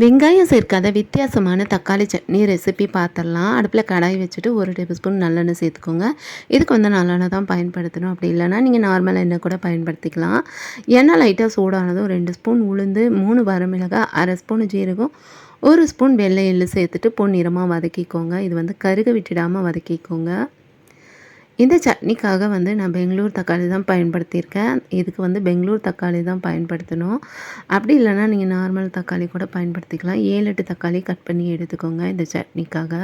வெங்காயம் சேர்க்காத வித்தியாசமான தக்காளி சட்னி ரெசிபி பார்த்துடலாம். அடுப்பில் கடாய் வச்சுட்டு ஒரு டேபிள் ஸ்பூன் நல்லெண்ணெய் சேர்த்துக்கோங்க. இதுக்கு வந்து நல்லெண்ணெய் தான் பயன்படுத்தணும். அப்படி இல்லைன்னா நீங்கள் நார்மல் எண்ணெய் கூட பயன்படுத்திக்கலாம். எண்ணெய் லைட்டாக சூடானதும் ரெண்டு ஸ்பூன் உளுந்து மூணு வரமிளகாய் அரை ஸ்பூன் ஜீரகம் ஒரு ஸ்பூன் வெள்ளை எள்ளு சேர்த்துட்டு பொன்னிறமாக வதக்கிக்கோங்க. இது வந்து கருக விட்டுடாமல் வதக்கிக்கோங்க. இந்த சட்னிக்காக வந்து நான் பெங்களூர் தக்காளி தான் பயன்படுத்தியிருக்கேன். இதுக்கு வந்து பெங்களூர் தக்காளி தான் பயன்படுத்தணும். அப்படி இல்லைன்னா நீங்கள் நார்மல் தக்காளி கூட பயன்படுத்திக்கலாம். ஏழு எட்டு தக்காளி கட் பண்ணி எடுத்துக்கோங்க இந்த சட்னிக்காக.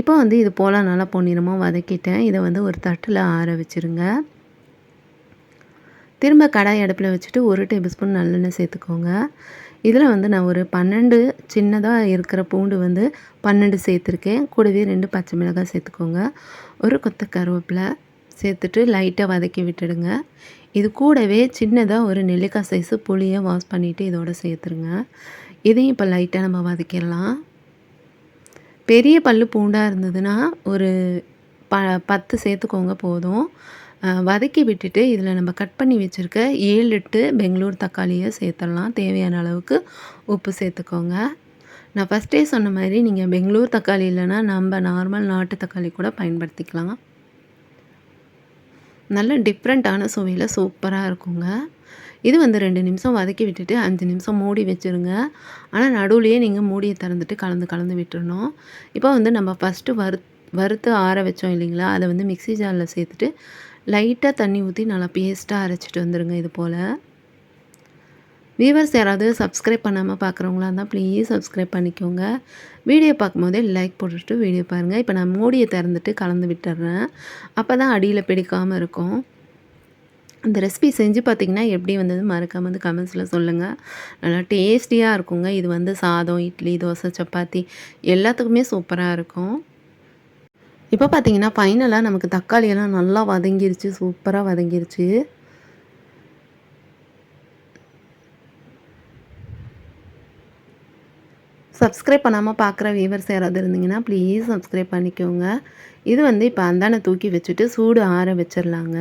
இப்போ வந்து இது போல் நல்லா பொன்னிறமாக வதக்கிட்டேன். இதை வந்து ஒரு தட்டில் ஆற வச்சுருங்க. திரும்ப கடாய் அடுப்பில் வச்சுட்டு ஒரு டேபிள் ஸ்பூன் நல்லெண்ணெய் சேர்த்துக்கோங்க. இதில் வந்து நான் ஒரு பன்னெண்டு சின்னதாக இருக்கிற பூண்டு வந்து பன்னெண்டு சேர்த்துருக்கேன். கூடவே ரெண்டு பச்சை மிளகாய் சேர்த்துக்கோங்க. ஒரு கொத்த கருவேப்பிலை சேர்த்துட்டு லைட்டாக வதக்கி விட்டுடுங்க. இது கூடவே சின்னதாக ஒரு நெல்லிக்காய் சைஸு புளியை வாஷ் பண்ணிவிட்டு இதோட சேர்த்துருங்க. இதையும் இப்போ லைட்டாக நம்ம வதக்கிடலாம். பெரிய பல் பூண்டாக இருந்ததுன்னா ஒரு ப பத்து சேர்த்துக்கோங்க போதும். வதக்கி விட்டுட்டு இதில் நம்ம கட் பண்ணி வச்சுருக்க ஏழு எட்டு பெங்களூர் தக்காளியை சேர்த்துடலாம். தேவையான அளவுக்கு உப்பு சேர்த்துக்கோங்க. நான் ஃபஸ்ட்டே சொன்ன மாதிரி நீங்கள் பெங்களூர் தக்காளி இல்லைன்னா நம்ம நார்மல் நாட்டு தக்காளி கூட பயன்படுத்திக்கலாம். நல்ல டிஃப்ரெண்ட்டான சுவையில் சூப்பராக இருக்குங்க. இது வந்து ரெண்டு நிமிஷம் வதக்கி விட்டுட்டு அஞ்சு நிமிஷம் மூடி வச்சுருங்க. ஆனால் நடுவுலையே நீங்கள் மூடியை திறந்துட்டு கலந்து கலந்து விட்டுறணும். இப்போ வந்து நம்ம ஃபஸ்ட்டு வறு வறுத்து ஆற வச்சோம் இல்லைங்களா? அதை வந்து மிக்சி ஜாரில் சேர்த்துட்டு லைட்டாக தண்ணி ஊற்றி நல்லா பேஸ்ட்டாக அரைச்சிட்டு வந்துடுங்க இது போல். வியூவர்ஸ் யாராவது சப்ஸ்கிரைப் பண்ணாமல் பார்க்குறவங்களா இருந்தால் ப்ளீஸ் சப்ஸ்கிரைப் பண்ணிக்கோங்க. வீடியோ பார்க்கும்போதே லைக் போட்டுட்டு வீடியோ பாருங்கள் இப்போ நான் மூடியை திறந்துட்டு கலந்து விட்டுறேன். அப்போ தான் அடியில் பிடிக்காமல் இருக்கும். இந்த ரெசிபி செஞ்சு பார்த்திங்கன்னா எப்படி வந்தது மறக்காமல் வந்து கமெண்ட்ஸில் சொல்லுங்கள் நல்லா டேஸ்டியாக இருக்குங்க. இது வந்து சாதம் இட்லி தோசை சப்பாத்தி எல்லாத்துக்குமே சூப்பராக இருக்கும். இப்போ பார்த்தீங்கன்னா ஃபைனலாக நமக்கு தக்காளியெல்லாம் நல்லா வதங்கிருச்சு. சூப்பராக வதங்கிருச்சு. சப்ஸ்கிரைப் பண்ணாமல் பார்க்குற வியூவர்ஸ் யாராவது இருந்தீங்கன்னா ப்ளீஸ் சப்ஸ்கிரைப் பண்ணிக்கோங்க. இது வந்து இப்போ அந்தானை தூக்கி வச்சுட்டு சூடு ஆற வச்சிடலாங்க.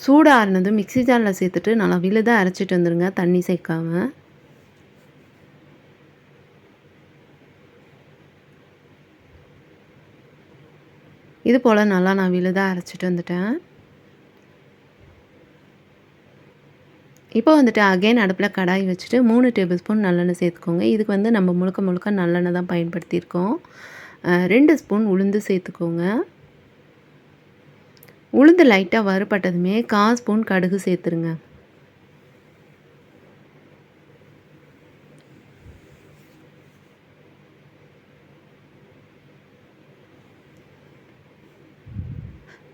சூடு ஆறுனதும் மிக்சி ஜாரில் சேர்த்துட்டு நல்லா விழுதாக அரைச்சிட்டு வந்துடுங்க தண்ணி சேர்க்காமல் இது போல் நல்லா நான் விழுதாக அரைச்சிட்டு வந்துட்டேன். இப்போ வந்துட்டு அகைன் அடுப்பில் கடாய் வச்சுட்டு மூணு டேபிள் ஸ்பூன் நல்லெண்ணெய் சேர்த்துக்கோங்க. இதுக்கு வந்து நம்ம முழுக்க முழுக்க நல்லெண்ணெய் தான் பயன்படுத்தியிருக்கோம். ரெண்டு ஸ்பூன் உளுந்து சேர்த்துக்கோங்க. உளுந்து லைட்டாக வறுபட்டதுமே கால் ஸ்பூன் கடுகு சேர்த்துருங்க.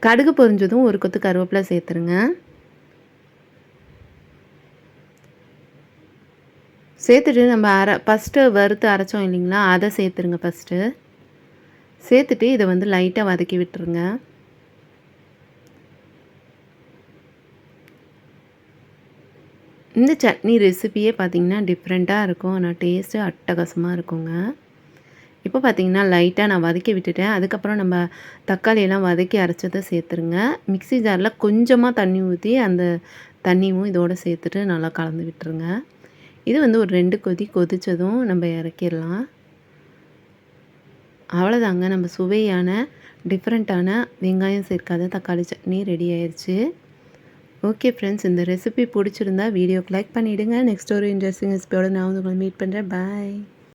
கடுகு பொரிஞ்சதும் ஒரு கொத்து கருவேப்பிலை சேர்த்துருங்க. சேர்த்துட்டு நம்ம அரை ஃபஸ்ட்டு வறுத்து அரைச்சோம் இல்லைங்களா? அதை சேர்த்துருங்க ஃபஸ்ட்டு சேர்த்துட்டு இதை வந்து லைட்டாக வதக்கி விட்டுருங்க. இந்த சட்னி ரெசிபியே பார்த்திங்கன்னா டிஃப்ரெண்ட்டாக இருக்கும். ஆனால் டேஸ்ட்டு அட்டகாசமாக இருக்குங்க. இப்போ பார்த்திங்கன்னா லைட்டாக நான் வதக்கி விட்டுட்டேன். அதுக்கப்புறம் நம்ம தக்காளியெல்லாம் வதக்கி அரைச்சதை சேர்த்துருங்க. மிக்சி ஜாரில் கொஞ்சமாக தண்ணி ஊற்றி அந்த தண்ணியும் இதோடு சேர்த்துட்டு நல்லா கலந்து விட்டுருங்க. இது வந்து ஒரு ரெண்டு கொதி கொதித்ததும் நம்ம இறக்கிடலாம். அவ்வளோதாங்க நம்ம சுவையான டிஃப்ரெண்ட்டான வெங்காயம் சேர்க்காத தக்காளி சட்னி ரெடி ஆயிடுச்சு ஓகே ஃப்ரெண்ட்ஸ் இந்த ரெசிபி பிடிச்சிருந்தா வீடியோக்கு லைக் பண்ணிவிடுங்க நெக்ஸ்ட் ஒரு இன்ட்ரெஸ்டிங் ரெசிபியோட நான் வந்து உங்களை மீட் பண்ணுறேன் பாய்